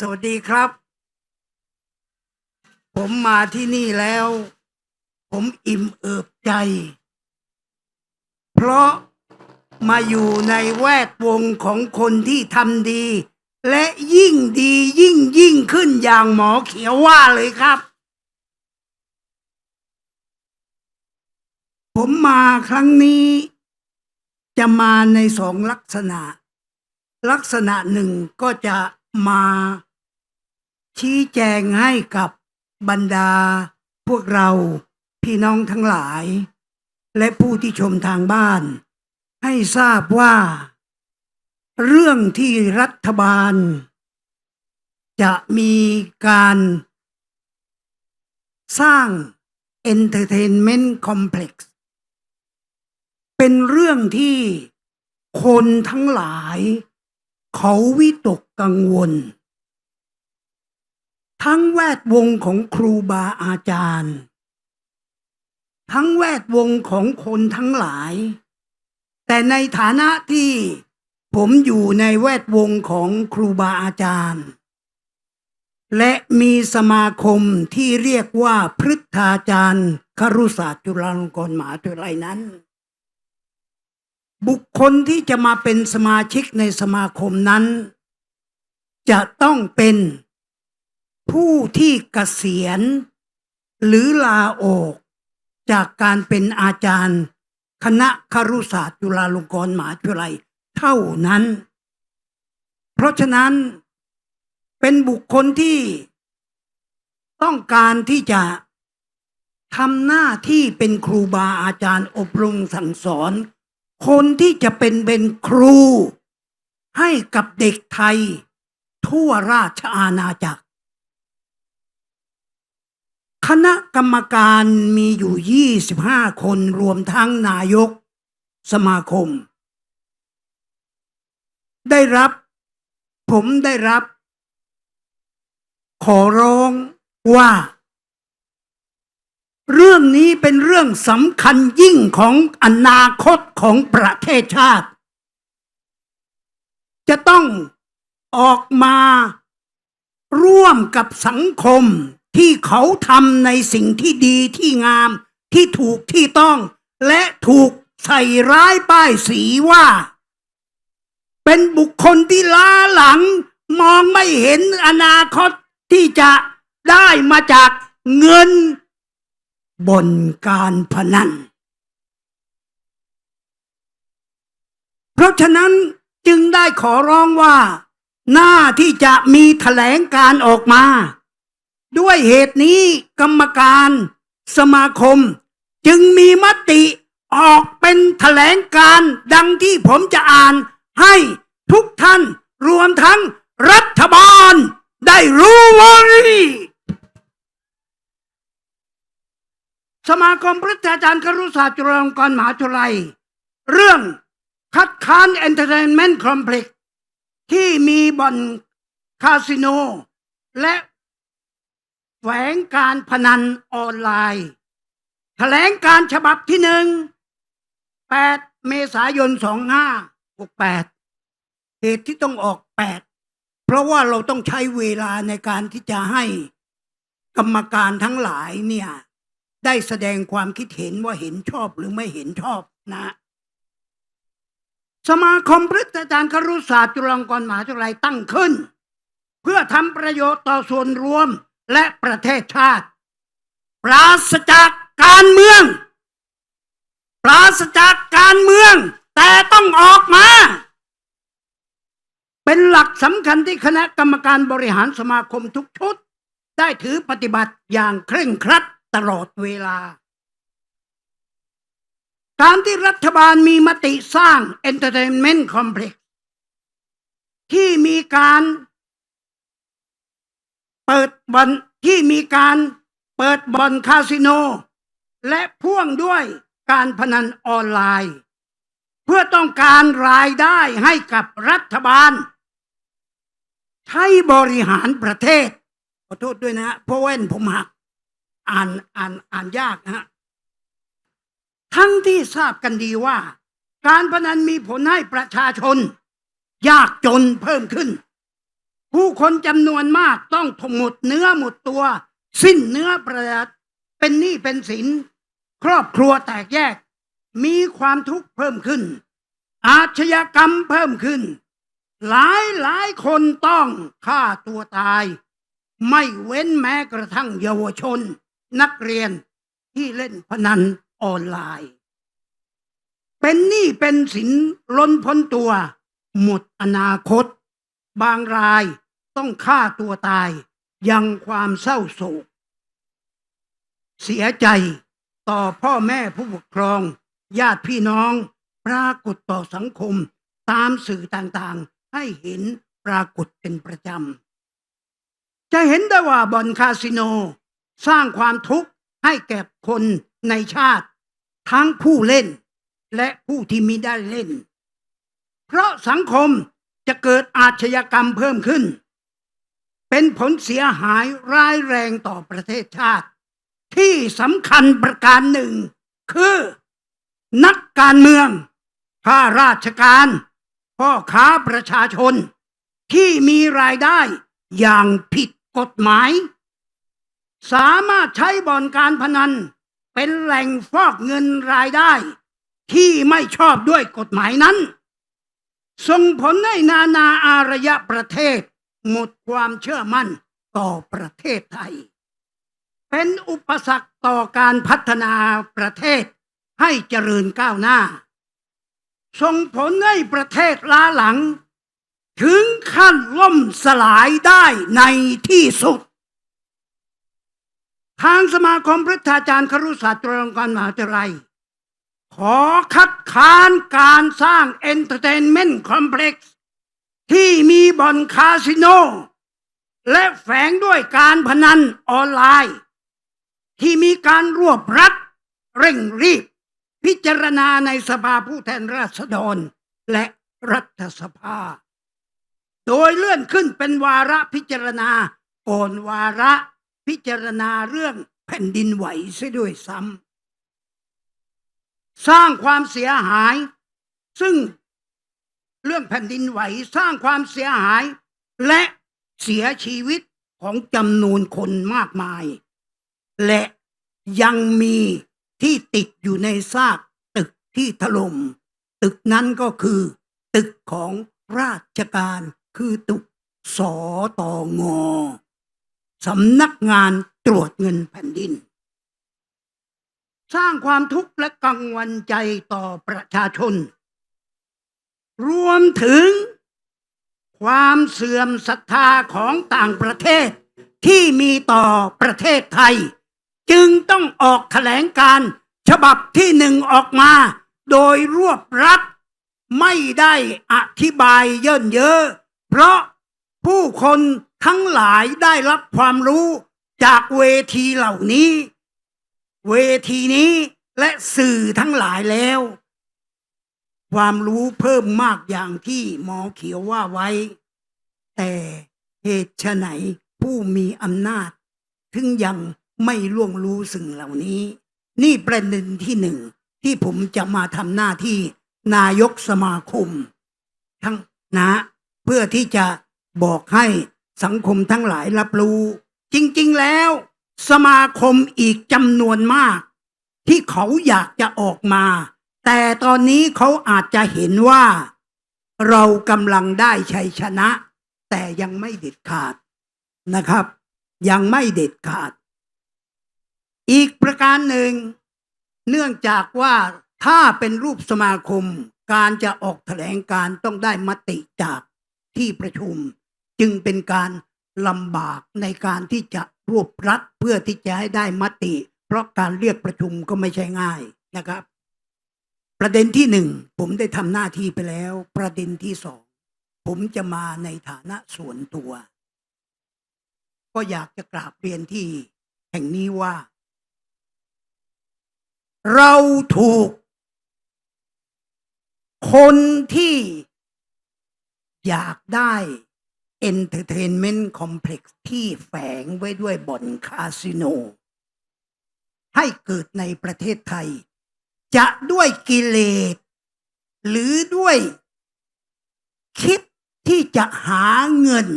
สวัสดีครับ ผมมาที่นี่แล้ว ผมอิ่มเอิบใจ เพราะมาอยู่ในแวดวงของคนที่ทำดี และยิ่งดียิ่งยิ่งขึ้นอย่างหมอเขียวว่าเลยครับ ผมมาครั้งนี้ จะมาในสองลักษณะ ลักษณะหนึ่งก็จะ มาชี้แจงให้กับบรรดา พวกเราพี่น้องทั้งหลาย และผู้ที่ชมทางบ้าน ให้ทราบว่า เรื่องที่รัฐบาล จะมีการ สร้าง Entertainment Complex เป็นเรื่องที่คนทั้งหลาย เขาวิตกกังวล ทั้งแวดวงของครูบาอาจารย์ ทั้งแวดวงของคนทั้งหลาย แต่ในฐานะที่ผมอยู่ในแวดวงของครูบาอาจารย์ และมีสมาคมที่เรียกว่าพฤทธาจารย์ครุศาสตร์จุฬาลงกรณ์มหาวิทยาลัยนั้น บุคคลที่จะมาเป็นสมาชิกในสมาคมนั้น จะต้องเป็นผู้ที่เกษียณ หรือลาออก จากการเป็นอาจารย์ คณะครุศาสตร์จุฬาลงกรณ์มหาวิทยาลัยเท่านั้น เพราะฉะนั้นเป็นบุคคลที่ต้องการที่จะทำหน้าที่เป็นครูบาอาจารย์อบรมสั่งสอน คนที่จะเป็นเป็นครู ให้กับเด็กไทย ทั่วราชอาณาจักร คณะกรรมการมีอยู่ 25 คนรวมทั้งนายกสมาคม ได้รับ ผมได้รับ ขอร้องว่า เรื่องนี้เป็นเรื่องสำคัญยิ่งของอนาคตของประเทศชาติ จะต้องออกมาร่วมกับสังคมที่เขาทำในสิ่งที่ดีที่งามที่ถูกที่ต้อง และถูกใส่ร้ายป้ายสีว่า เป็นบุคคลที่ล้าหลังมองไม่เห็นอนาคตที่จะได้มาจากเงิน บนการพนัน เพราะฉะนั้นจึงได้ขอร้องว่า หน้าที่จะมีแถลงการออกมา ด้วยเหตุนี้กรรมการสมาคม จึงมีมติออกเป็นแถลงการดังที่ผมจะอ่านให้ทุกท่านรวมทั้งรัฐบาลได้รู้ไว้ สมาคมพฤทธาจารย์ครุศาสตร์จุฬาลงกรณ์มหาวิทยาลัย เรื่องคัดค้านเอนเตอร์เทนเมนต์คอมเพล็กซ์ที่มีบ่อนคาสิโน และแฝงการพนันออนไลน์แถลงการฉบับที่หนึ่ง8 เมษายน 2568 เหตุที่ต้องออก 8 เพราะว่าเราต้องใช้เวลาในการที่จะให้กรรมการทั้งหลายเนี่ย ได้แสดงความคิดเห็นว่าเห็นชอบหรือไม่เห็นชอบนะ สมาคมพฤทธาจารย์ครุศาสตร์จุฬาลงกรณ์มหาวิทยาลัยตั้งขึ้น เพื่อทำประโยชน์ต่อส่วนรวมและประเทศชาติ ปราศจากการเมือง ปราศจากการเมือง แต่ต้องออกมา เป็นหลักสำคัญที่คณะกรรมการบริหารสมาคมทุกชุด ได้ถือปฏิบัติอย่างเคร่งครัด ตลอดเวลา การที่รัฐบาลมีมติสร้าง Entertainment Complex ที่มีการเปิดบ่อนที่มีการเปิดบ่อนคาสิโน และพ่วงด้วยการพนันออนไลน์ เพื่อต้องการรายได้ให้กับรัฐบาล ใช้บริหารประเทศขอโทษด้วยนะฮะเพราะแว่นผมหัก อ่านอ่านอ่านยากนะฮะทั้งที่ทราบกันดีว่า การพนันมีผลให้ประชาชน ยากจนเพิ่มขึ้น ผู้คนจำนวนมากต้องทหมดเนื้อหมดตัว สิ้นเนื้อประดัเป็นหนี้เป็นสิน ครอบครัวแตกแยก มีความทุกข์เพิ่มขึ้น อาชญากรรมเพิ่มขึ้น หลายหลายคนต้องฆ่าตัวตาย ไม่เว้นแม้กระทั่งเยาวชน นักเรียนที่เล่นพนันออนไลน์ เป็นหนี้เป็นสินล้นพ้นตัว หมดอนาคต บางรายต้องฆ่าตัวตาย ยังความเศร้าโศก เสียใจต่อพ่อแม่ผู้ปกครอง ญาติพี่น้อง ปรากฏต่อสังคมตามสื่อต่างๆ ให้เห็นปรากฏเป็นประจำ จะเห็นได้ว่าบ่อนคาสิโน สร้างความทุกข์ให้แก่คนในชาติ ทั้งผู้เล่นและผู้ที่มิได้เล่น เพราะสังคมจะเกิดอาชญากรรมเพิ่มขึ้น เป็นผลเสียหายร้ายแรงต่อประเทศชาติ ที่สำคัญประการหนึ่ง คือ นักการเมืองข้าราชการพ่อค้าประชาชน ที่มีรายได้อย่างผิดกฎหมาย สามารถใช้บ่อนการพนัน เป็นแหล่งฟอกเงินรายได้ ที่ไม่ชอบด้วยกฎหมายนั้น ส่งผลให้นานาอารยประเทศ หมดความเชื่อมั่นต่อประเทศไทย เป็นอุปสรรคต่อการพัฒนาประเทศให้เจริญก้าวหน้า ส่งผลให้ประเทศล้าหลัง ถึงขั้นล่มสลายได้ในที่สุด ทางสมาคมพระอาจารย์ครุศาสตร์จุฬาลงกรมหาวิทยาลัย ขอคัดค้านการสร้างเอนเตอร์เทนเมนต์คอมเพล็กซ์ที่มีบ่อนคาสิโน และแฝงด้วยการพนันออนไลน์ ที่มีการรวบรัดเร่งรีบ พิจารณาในสภาผู้แทนราษฎรและรัฐสภา โดยเลื่อนขึ้นเป็นวาระพิจารณาก่อนวาระ พิจารณาเรื่องแผ่นดินไหวเสียด้วยซ้ำสร้างความเสียหาย ซึ่งเรื่องแผ่นดินไหวสร้างความเสียหาย และเสียชีวิตของจำนวนคนมากมาย และยังมีที่ติดอยู่ในซากตึกที่ถลม่มตึกนั้นก็คือ ตึกของราชการคือตึกสอตองอ สำนักงานตรวจเงินแผ่นดิน สร้างความทุกข์และกังวลใจต่อประชาชน รวมถึงความเสื่อมศรัทธาของต่างประเทศที่มีต่อประเทศไทย จึงต้องออกแถลงการฉบับที่หนึ่งออกมา โดยรวบรัดไม่ได้อธิบายเยินเยอะ เพราะผู้คน ทั้งหลายได้รับความรู้จากเวทีเหล่านี้ เวทีนี้และสื่อทั้งหลายแล้ว ความรู้เพิ่มมากอย่างที่หมอเขียวว่าไว้ แต่เหตุไฉนผู้มีอำนาจ ถึงยังไม่ล่วงรู้สิ่งเหล่านี้ นี่ประเด็นที่หนึ่งที่ผมจะมาทำหน้าที่นายกสมาคม ทั้งนะ เพื่อที่จะบอกให้ สังคมทั้งหลายรับรู้ จริง ๆ แล้ว สมาคมอีกจำนวนมาก ที่เขาอยากจะออกมา แต่ตอนนี้เขาอาจจะเห็นว่า เรากำลังได้ชัยชนะ แต่ยังไม่เด็ดขาดนะครับ ยังไม่เด็ดขาด อีกประการหนึ่ง เนื่องจากว่าถ้าเป็นรูปสมาคมการจะออกแถลงการต้องได้มติจากที่ประชุม จึงเป็นการลำบากในการที่จะรวบรัดเพื่อที่จะให้ได้มติ เพราะการเรียกประชุมก็ไม่ใช่ง่ายนะครับ ประเด็นที่หนึ่งผมได้ทำหน้าที่ไปแล้ว ประเด็นที่สองผมจะมาในฐานะส่วนตัว ก็อยากจะกราบเรียนที่แห่งนี้ว่า เราถูก คนที่อยากได้ Entertainment Complex ที่แฝงไว้ด้วยบ่อนคาสิโน ให้เกิดในประเทศไทย จะด้วยกิเลสหรือด้วยคิดที่จะหาเงิน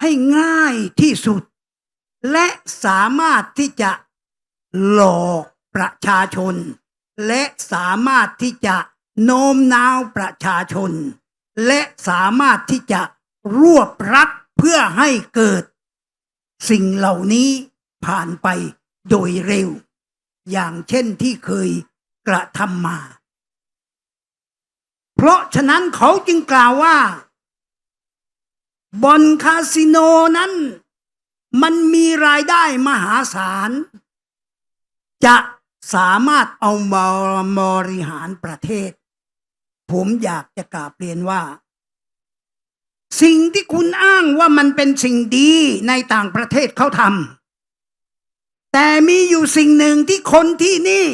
ให้ง่ายที่สุด และสามารถที่จะหลอกประชาชน และสามารถที่จะโน้มน้าวประชาชน และสามารถที่จะรวบรัดเพื่อให้เกิด สิ่งเหล่านี้ผ่านไปโดยเร็ว อย่างเช่นที่เคยกระทำมา เพราะฉะนั้นเขาจึงกล่าวว่าบอนคาสิโนนั้น มันมีรายได้มหาศาล จะสามารถเอามาบริหารประเทศ ผมอยากจะกราบเรียนว่า สิ่งที่คุณอ้างว่ามันเป็นสิ่งดีในต่างประเทศเขาทำแต่มีอยู่สิ่งหนึ่งที่คนที่นี่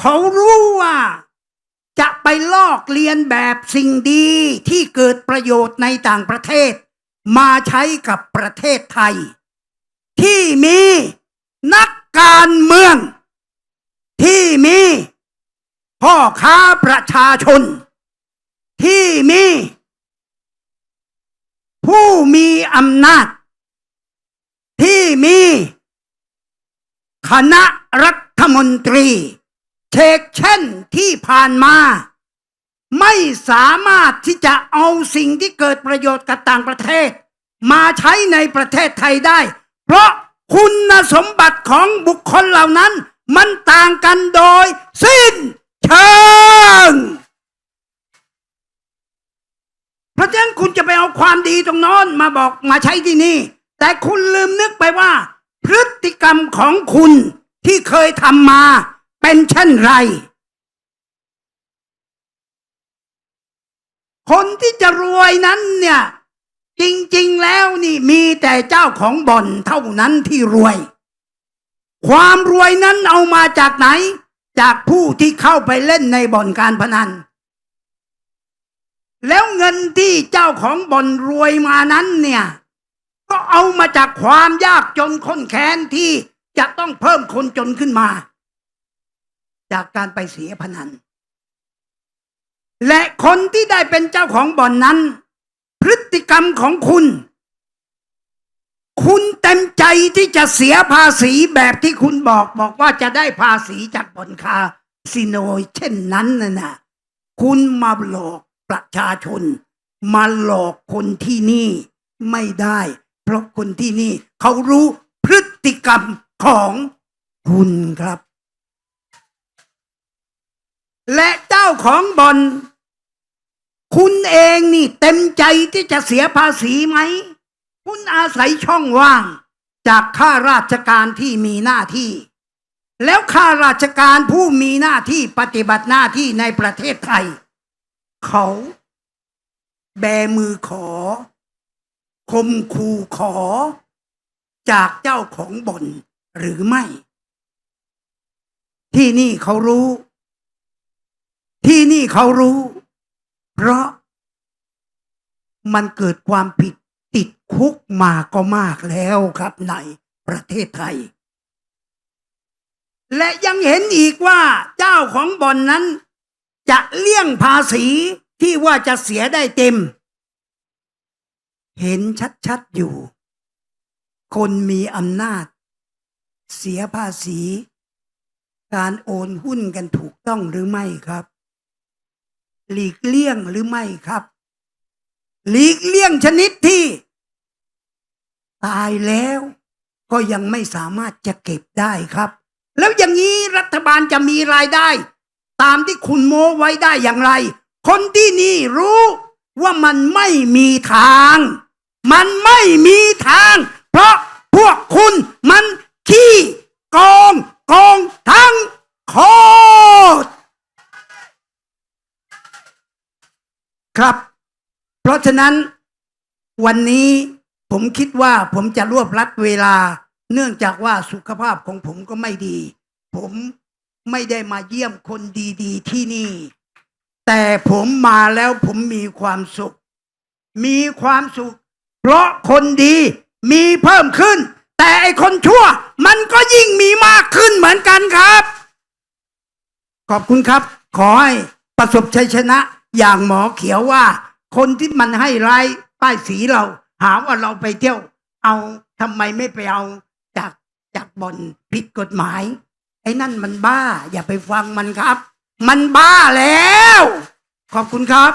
เขารู้ว่าจะไปลอกเลียนแบบสิ่งดีที่เกิดประโยชน์ในต่างประเทศ มาใช้กับประเทศไทย ที่มีนักการเมือง ที่มี พ่อค้าประชาชน ที่มี ผู้มีอำนาจ ที่มีคณะรัฐมนตรีเชกเช่นที่ผ่านมา ไม่สามารถที่จะเอาสิ่งที่เกิดประโยชน์กับต่างประเทศ มาใช้ในประเทศไทยได้ เพราะคุณสมบัติของบุคคลเหล่านั้น มันต่างกันโดยสิ้น เชิงเพราะฉะนั้นคุณจะไปเอาความดีตรงโน้นมาบอกมาใช้ที่นี่ แต่คุณลืมนึกไปว่า พฤติกรรมของคุณที่เคยทำมาเป็นเช่นไร คนที่จะรวยนั้นเนี่ย จริง ๆ แล้วนี่มีแต่เจ้าของบ่อนเท่านั้นที่รวย ความรวยนั้นเอามาจากไหน จากผู้ที่เข้าไปเล่นในบ่อนการพนัน แล้วเงินที่เจ้าของบ่อนรวยมานั้นเนี่ย ก็เอามาจากความยากจนข้นแค้นที่จะต้องเพิ่มคนจนขึ้นมา จากการไปเสียพนัน และคนที่ได้เป็นเจ้าของบ่อนนั้น พฤติกรรมของคุณ คุณเต็มใจที่จะเสียภาษีแบบที่คุณบอกบอกว่าจะได้ภาษีจากบ่อนคาสิโนเช่นนั้นนะนะคุณมาหลอกประชาชน มาหลอกคนที่นี่ไม่ได้ เพราะคนที่นี่เขารู้พฤติกรรมของคุณครับ และเจ้าของบ่อนคุณเองนี่เต็มใจที่จะเสียภาษีไหม คุณอาศัยช่องว่าง จากข้าราชการที่มีหน้าที่ แล้วข้าราชการผู้มีหน้าที่ปฏิบัติหน้าที่ในประเทศไทย เขาแบมือขอ คมคูขอ จากเจ้าของบ่อนหรือไม่ ที่นี่เขารู้ ที่นี่เขารู้ เพราะมันเกิดความผิด ติดคุกมาก็มากแล้วครับในประเทศไทย และยังเห็นอีกว่าเจ้าของบ่อนนั้น จะเลี่ยงภาษีที่ว่าจะเสียได้เต็ม เห็นชัดๆอยู่ คนมีอำนาจ เสียภาษี การโอนหุ้นกันถูกต้องหรือไม่ครับ หลีกเลี่ยงหรือไม่ครับ หลีกเลี่ยงชนิดที่ ตายแล้วก็ยังไม่สามารถจะเก็บได้ครับ แล้วอย่างนี้รัฐบาลจะมีรายได้ ตามที่คุณโม้ไว้ได้อย่างไร คนที่นี่รู้ว่ามันไม่มีทาง มันไม่มีทาง เพราะพวกคุณมันขี้โกงโกงทั้งโคตรครับ เพราะฉะนั้นวันนี้ ผมคิดว่าผมจะรวบรัดเวลา เนื่องจากว่าสุขภาพของผมก็ไม่ดี ผมไม่ได้มาเยี่ยมคนดี ๆ ที่นี่ แต่ผมมาแล้วผมมีความสุข มีความสุข เพราะคนดีมีเพิ่มขึ้น แต่ไอคนชั่ว มันก็ยิ่งมีมากขึ้นเหมือนกันครับ ขอบคุณครับ ขอให้ประสบชัยชนะอย่างหมอเขียวว่า คนที่มันให้ร้ายป้ายสีเรา หาว่าเราไปเที่ยว เอาทำไมไม่ไปเอาจากจากบ่อนผิดกฎหมาย ไอ้นั่นมันบ้า อย่าไปฟังมันครับ มันบ้าแล้ว ขอบคุณครับ